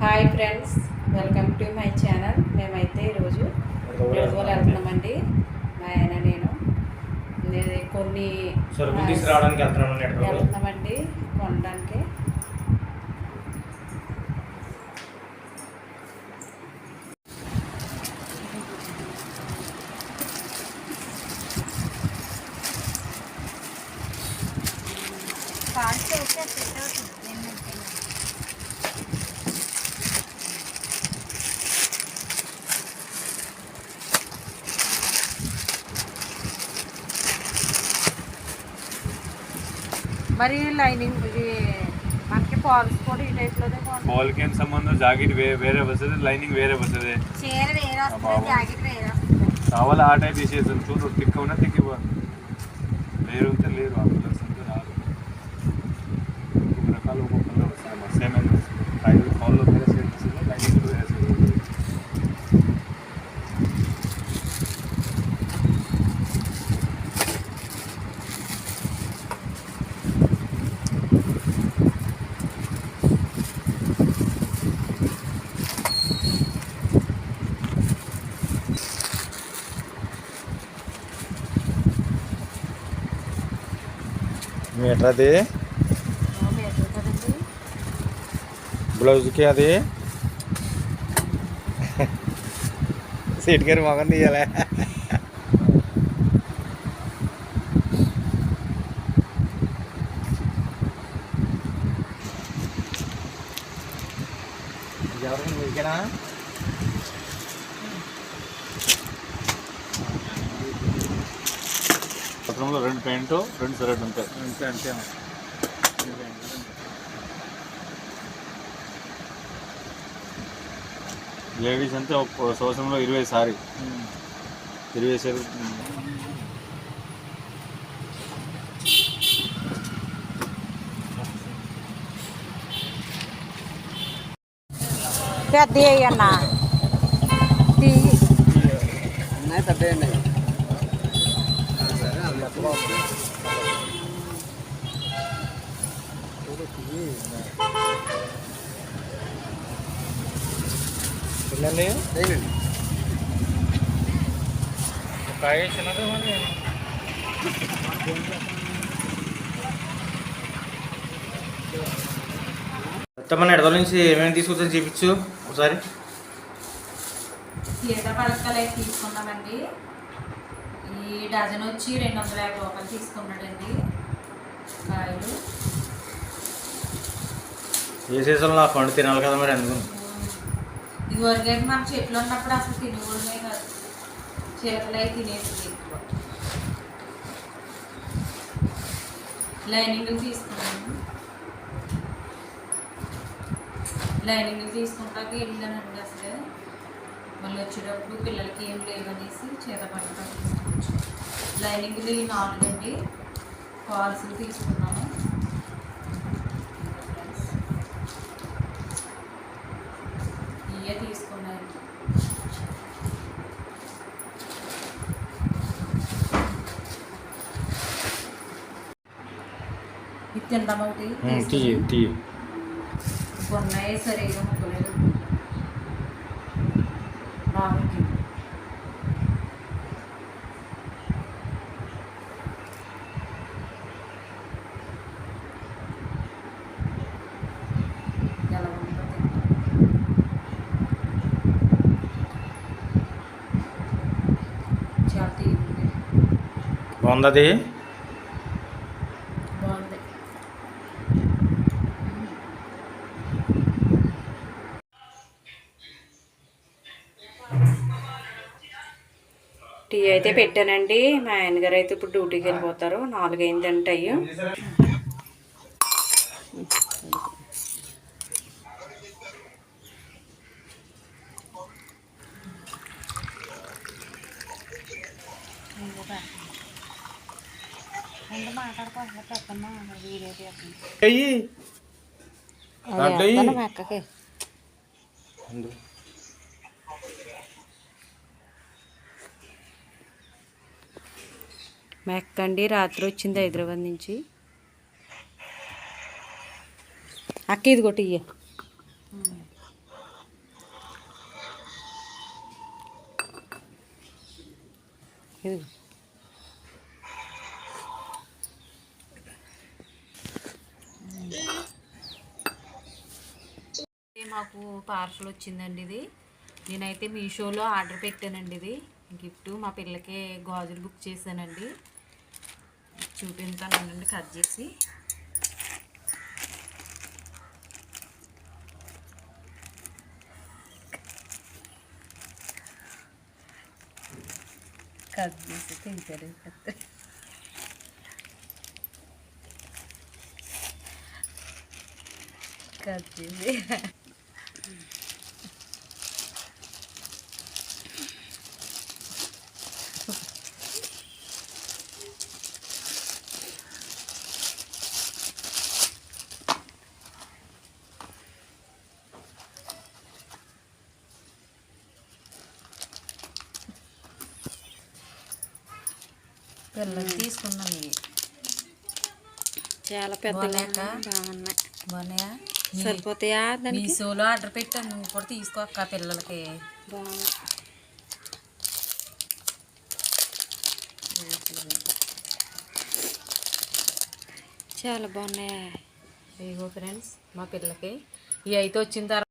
Hi friends welcome to my channel. మేమైతే ఈరోజు నిడదవోలు వెళ్తున్నామండి. మా ఆయన నేను. నేను కొన్ని సరుకులు తీసుకురావడానికి వెళ్తున్నాను నెట్వర్క్ వెళ్తున్నామండి కొనడానికి. మరి లైనింగ్ ఇది మనకి ఫాల్స్ కూడా ఈ టైప్ ఫాల్కి సంబంధం? జాకెట్ వేరే వస్తుంది లైనింగ్ వేరే వస్తుంది. చీర వేరే వస్తుంది జాకెట్ వేరే వస్తుంది. కావాలి ఆ టైప్ చేసేసాను చూడు తిక్క ఉన్నా తిక్కిపోవాలి లేరు లేరు మీటర్ అది మీటర్ కదండి బ్లౌజ్కి అది సీట్ గారి మొగం తీయాలి ఎవరు మీకేనా పత్రంలో రెండు ప్యాంటు రెండు షర్ట్ ఉంటాయి అంతే అంతే లేడీస్ అంటే ఒక సంవత్సరంలో ఇరవై సారీ. ఇరవై సారీ. పెద్ద అన్న. పిల్లల్ని కాయ చిన్నది మరి మొత్తం ఎడదల నుంచి ఏమేమి తీసుకొచ్చని చూపించు ఒకసారి. తీసుకున్నామండి. ఈ డజన్ వచ్చి రెండు వందల యాభై రూపాయలు తీసుకున్నాడండి. కాయలు. ఏ సీజన్లో ఆ పండు తినాలి కదా మరి అందుకు ఇదివరకు అయితే మన చెట్లు ఉన్నప్పుడు అసలు తినకూడమే కాదు. చీరలు అయితే తినేసి ఎక్కువ. లైనింగ్ తీసుకున్నాను. లైనింగ్ తీసుకుంటాక వెళ్ళానండి అసలు. మళ్ళీ వచ్చేటప్పుడు పిల్లలకి ఏం లేవనేసి చీర పట్టుకొని లైనింగ్లు నాలుగండి. ఫాల్స్లు తీసుకున్నాము. ఇవే తీసుకున్నాను ఇది తిందాం ఒకటి? ఉన్నాయి సరిగా ముక్కలేదు బాగుంది బాగుంది టీ అయితే పెట్టానండి. మా ఆయనగారు అయితే ఇప్పుడు డ్యూటీకి వెళ్ళిపోతారు. నాలుగైంది అంటే అయ్యో. మెక్కండి రాత్రి వచ్చింది హైదరాబాద్ నుంచి. అక్క ఇది కొట్టి ఇయ్య. ఇది మాకు పార్సల్ వచ్చిందండి ఇది. నేనైతే మీషోలో ఆర్డర్ పెట్టానండి ఇది. గిఫ్ట్ మా పిల్లకే గాజులు బుక్ చేశానండి. చూపించానండి కట్ చేసి. కట్ చేసి తింటారు. కట్ చేసి. పిల్లలు తీసుకున్నాం ఇవి. చాలా పెద్ద బాగున్నాయా? సరిపోతాయా మీషోలో ఆర్డర్ పెట్టాను నువ్వు కూడా తీసుకో అక్క పిల్లలకి. చాలా బాగున్నాయా? ఫ్రెండ్స్ మా పిల్లకి ఇవి అయితే వచ్చిన తర్వాత